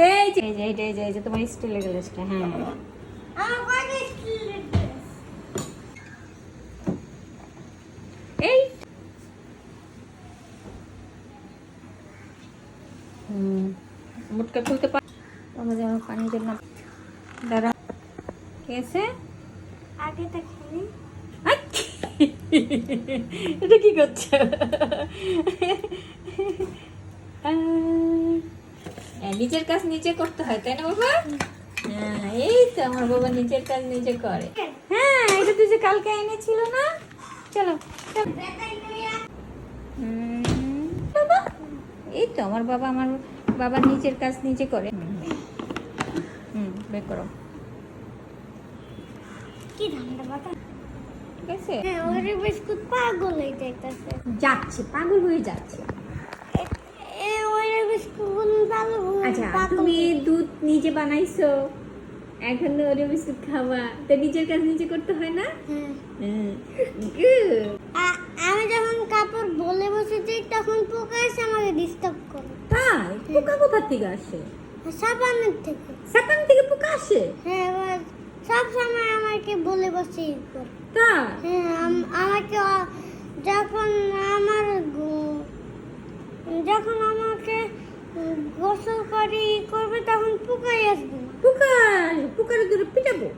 এই যে এই যে যে, এই যে এই যে তোমার স্টিলের গ্লাসটা হ্যাঁ। এই। হুম। মুটকা খুলতে পার তোমার যেন পানি যেন না দাঁড়া। কে আগে তো এটা কি করছ? আহ, নিজের কাজ নিজে করতে হয় তাই না বাবা? হ্যাঁ এই তো আমার বাবা নিজের কাজ নিজে করে। হ্যাঁ এটা তুই যে কালকে এনেছিল না? চলো বাবা এই তো আমার বাবা আমার বাবা নিজের কাজ নিজে করে। হুম, বের করো। কি ঠিক আছে? হ্যাঁ ওরে বিস্কুট পাগল হয়ে যাচ্ছে পাগল হয়ে যাচ্ছে। এ ওরে বিস্কুট পাগল আচ্ছা তুমি দুধ নিজে বানাইছো এখন ওরে বিস্কুট খাওয়া। তো নিজের কাজ নিজে করতে হয় না? হ্যাঁ. আ- আমি যখন কাপড় বলে বসেছি তখন পোকা এসে আমাকে ডিস্টার্ব করে। তাই? পোকা কোথা থেকে আসে? সাবানের থেকে। সাকান থেকে পোকা আসে? হ্যাঁ সব সময় আমাকে বলে বসে করে। তাই? হ্যাঁ আম- আমাকে যখন আমার গো- যখন আমাকে উম, গোসল করে ই করবে তখন পোকাই আসবে। না পোকা পোকার দূরে পিটাবো?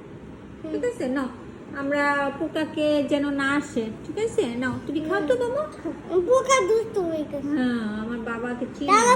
ঠিক আছে নাও। আমরা পোকাকে যেন না আসে ঠিক আছে? নাও তুমি খাও তো বাবা পোকা দুষ্ট হয়ে গেছে। হ্যাঁ আমার বাবাকে দাদা